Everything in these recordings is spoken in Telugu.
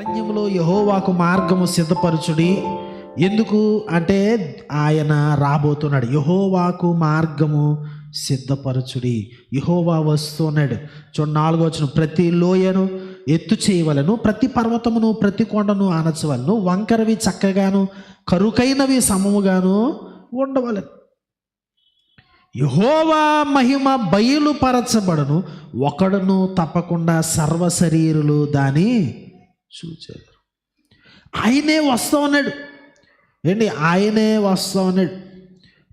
అరణ్యంలో యహోవాకు మార్గము సిద్ధపరచుడి. ఎందుకు? అంటే ఆయన రాబోతున్నాడు. యహోవాకు మార్గము సిద్ధపరచుడి. యహోవా వస్తున్నాడు. చూడండి నాలుగో వచ్చిన ప్రతి లోయను ఎత్తు చేయవలను ప్రతి పర్వతమును ప్రతి కొండను ఆనచవలను వంకరవి చక్కగాను కరుకైనవి సమముగాను ఉండవలను. యహోవా మహిమ బయలుపరచబడను. ఒకడును తప్పకుండా సర్వ శరీరులు దాని చూచారు ఆయనే వస్తా ఉన్నాడు ఏంటి? ఆయనే వస్తా ఉన్నాడు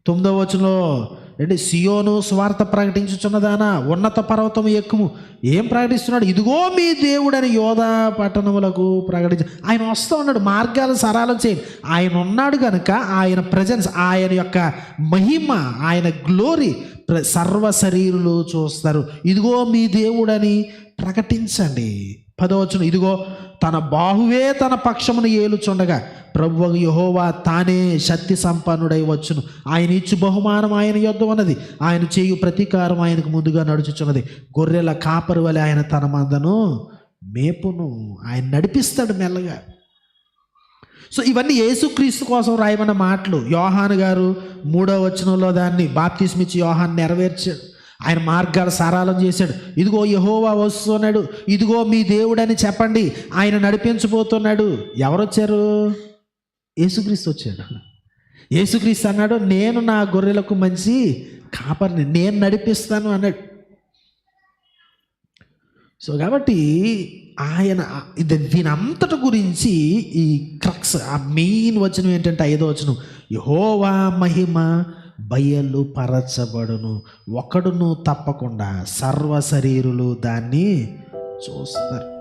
తొమ్మిదవ వచనంలో ఏంటి? సియోను స్వార్థ ప్రకటించుచున్నదానా ఉన్నత పర్వతం ఎక్కుము. ఏం ప్రకటిస్తున్నాడు? ఇదిగో మీ దేవుడని యోధా పట్టణములకు ప్రకటించ. ఆయన వస్తూ ఉన్నాడు మార్గాలు సరళం చేయండి. ఆయన ఉన్నాడు కనుక ఆయన ప్రజెన్స్ ఆయన యొక్క మహిమ ఆయన గ్లోరీ ప్ర సర్వ శరీరులు చూస్తారు. ఇదిగో మీ దేవుడని ప్రకటించండి. పదవచ్చును ఇదిగో తన బాహువే తన పక్షమును ఏలుచుండగా ప్రభు యహోవా తానే శక్తి సంపన్నుడై వచ్చును. ఆయన ఇచ్చు బహుమానం ఆయన యొద్ద ఉన్నది. ఆయన చేయు ప్రతీకారం ఆయనకు ముందుగా నడుచుచున్నది. గొర్రెల కాపరు వలె ఆయన తన మందను మేపును. ఆయన నడిపిస్తాడు మెల్లగా. సో ఇవన్నీ యేసుక్రీస్తు కోసం రాయమన్న మాటలు. యోహాన్ గారు మూడో వచనంలో దాన్ని బాప్తిస్మిచ్చి యోహాన్ నెరవేర్చాడు ఆయన మార్గాలు సారాలం చేశాడు. ఇదిగో యహోవా వస్తున్నాడు. ఇదిగో మీ దేవుడని చెప్పండి. ఆయన నడిపించబోతున్నాడు. ఎవరు వచ్చారు యేసుక్రీస్తు వచ్చాడు. యేసుక్రీస్తు అన్నాడు నేను నా గొర్రెలకు మంచి కాపరిని నేను నడిపిస్తాను అన్నాడు. సో కాబట్టి ఆయన దీనంతటి దీని అంతటి గురించి ఈ క్రక్స్ ఆ మెయిన్ వచనం ఏంటంటే ఐదో వచనం. యహోవా మహిమ బయలుపరచబడును ఒకడును తప్పకుండా సర్వ శరీరులు దాన్ని చూస్తారు.